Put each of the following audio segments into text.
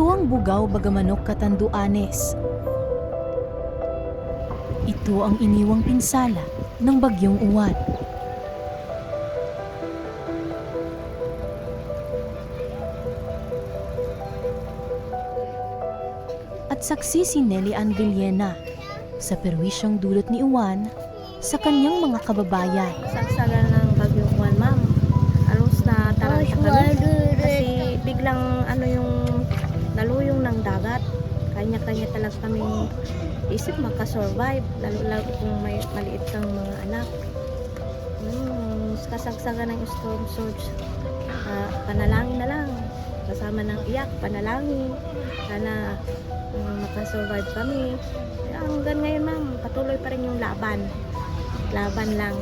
Bugaw, Bagamanok, Catanduanes. Ito ang iniwang pinsala ng bagyong uwan. At saksi si Nelly Ann Villena sa perwisyong dulot ni Uwan sa kanyang mga kababayan. Saksagan ng bagyong Juan, ma'am. Halos na taranta kami. Kasi biglang ano yung naluyong ng dagat. Kanya-kanya talaga kami isip makasurvive. Lalo-lalo kung may maliit kang mga anak. Hmm, kasagsagan ng storm surge. Ah, panalangin na lang. Kasama ng iyak, panalangin. Sana um, makasurvive kami. Hanggang ngayon, ma'am, patuloy pa rin yung laban. Laban lang.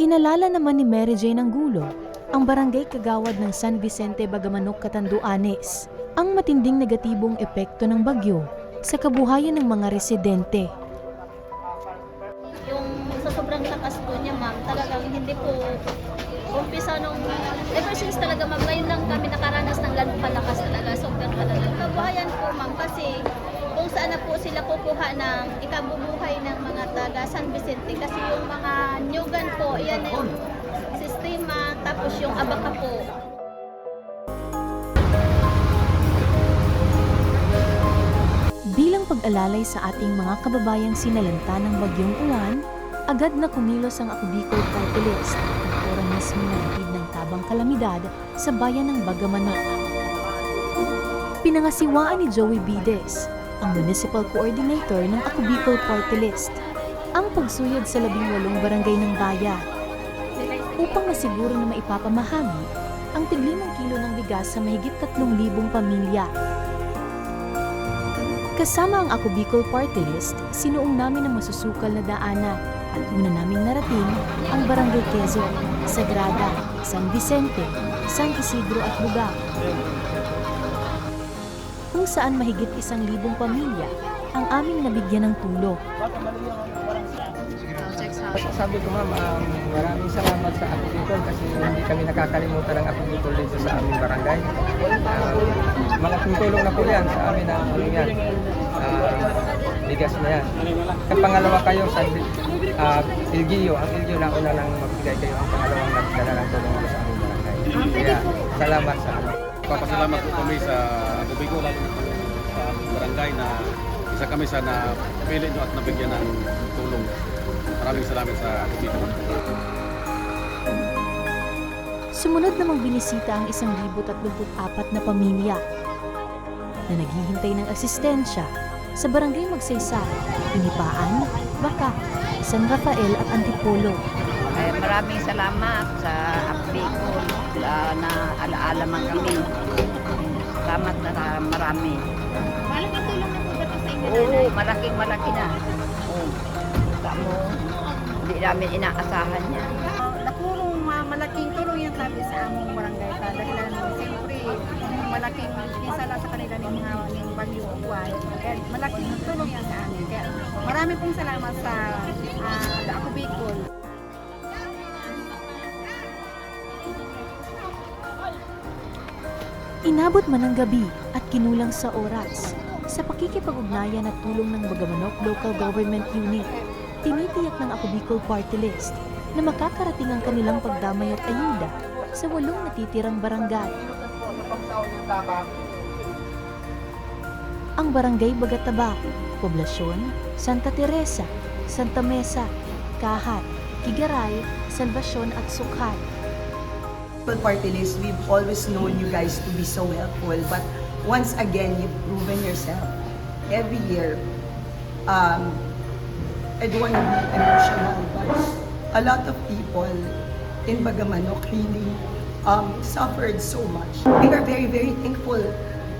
Inalala naman ni Mary Jane Angulo ang barangay kagawad ng San Vicente, Bagamanok, Catanduanes ang matinding negatibong epekto ng bagyo sa kabuhayan ng mga residente. yung sa sobrang lakas po niya ma'am, talagang hindi po umpisa nung, ever since talaga ma'am, ngayon lang kami nakaranas ng ganun kalakas talaga, sobrang talaga. Kabuhayan po ma'am, kasi kung saan na po sila kukuha ng ikabubuhay ng mga taga San Vicente, kasi yung mga nyugan po, yan na yung sistema, tapos yung abaka po. Bilang pag-alalay sa ating mga kababayang sinalanta ng bagyong uwan, agad na kumilos ang Ako Bicol Party List at ora mismo ng tabang kalamidad sa bayan ng Bagamanok. Pinangasiwaan ni Joey Bides, ang Municipal Coordinator ng Ako Bicol Party List, ang pagsuyod sa labing walong barangay ng bayan upang masiguro na maipapamahagi ang tiglimang kilo ng bigas sa mahigit 3,000 pamilya Kasama ang Ako Bicol Party List, sinuong namin ang masusukal na daanan at una naming narating ang Barangay Quezon, Sagrada, San Vicente, San Isidro at Bugao. Kung saan mahigit isang libong pamilya ang aming nabigyan ng tulong. Sabi ko ma'am, um, maraming salamat sa Ako Bicol kasi hindi kami nakakalimutan ng Ako Bicol dito sa aming barangay. Um, mga tumutulong na po yan sa amin na ano yan, ah, bigas na yan. Ang pangalawa kayo sa uh, Ilgio, ang Ilgio na una nang magbigay kayo ang pangalawang nagdala ng tulong sa aming barangay. Kaya salamat sa ano. Papasalamat po kami sa Agubigo, lalo na po sa aming barangay na isa kami sa napili nyo at nabigyan ng tulong. Maraming salamat sa Agubigo. Sumunod namang binisita ang 1,034 na pamilya na naghihintay ng asistensya sa Barangay Magsaysay, Pinipaan, Baka, San Rafael at Antipolo. Eh, maraming salamat sa Apicol uh, na alaala man kami. Salamat na marami. Malaking tulong na po ba sa inyo? Oo, malaking malaki na. Oo. Kamo, hindi namin inaasahan niya. Nakurong ma- malaking tulong yan sabi sa among barangay ta dahil siyempre malaking pinsala sa kanila ng mga ng bagyo uwan. Kaya malaking tulong yan sa amin. Kaya marami pong salamat sa uh, Ako Bicol. Inabot man ang gabi at kinulang sa oras. Sa pakikipag-ugnayan at tulong ng Bagamanok Local Government Unit, tinitiyak ng Ako Bicol Party List na makakarating ang kanilang pagdamay at ayuda sa walong natitirang barangay. Ang Barangay Bagataba, Poblasyon, Santa Teresa, Santa Mesa, Kahat, Kigaray, Salvacion at Sukhat. People Party List, we've always known you guys to be so helpful. But once again, you've proven yourself. Every year, um, I don't want to be emotional, but a lot of people in Bagamanok really um, suffered so much. We are very, very thankful.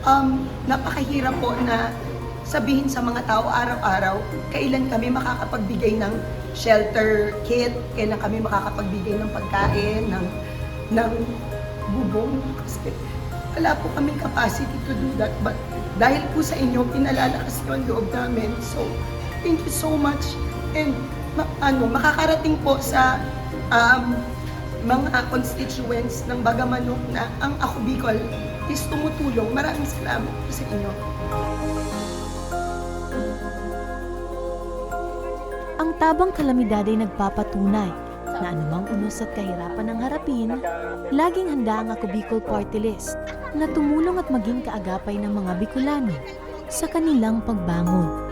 Um, napakahirap po na sabihin sa mga tao araw-araw, kailan kami makakapagbigay ng shelter kit, kailan kami makakapagbigay ng pagkain, ng ng bubong. Kasi wala po kami capacity to do that. But dahil po sa inyo pinalalakas niyo ang loob namin. So thank you so much. And ma- ano makakarating po sa um, mga constituents ng Bagamanok na ang Ako Bicol is tumutulong. Maraming salamat po sa inyo. Ang tabang kalamidad ay nagpapatunay na anumang unos at kahirapan ng harapin, laging handa ang Ako Bicol Party List na tumulong at maging kaagapay ng mga Bicolano sa kanilang pagbangon.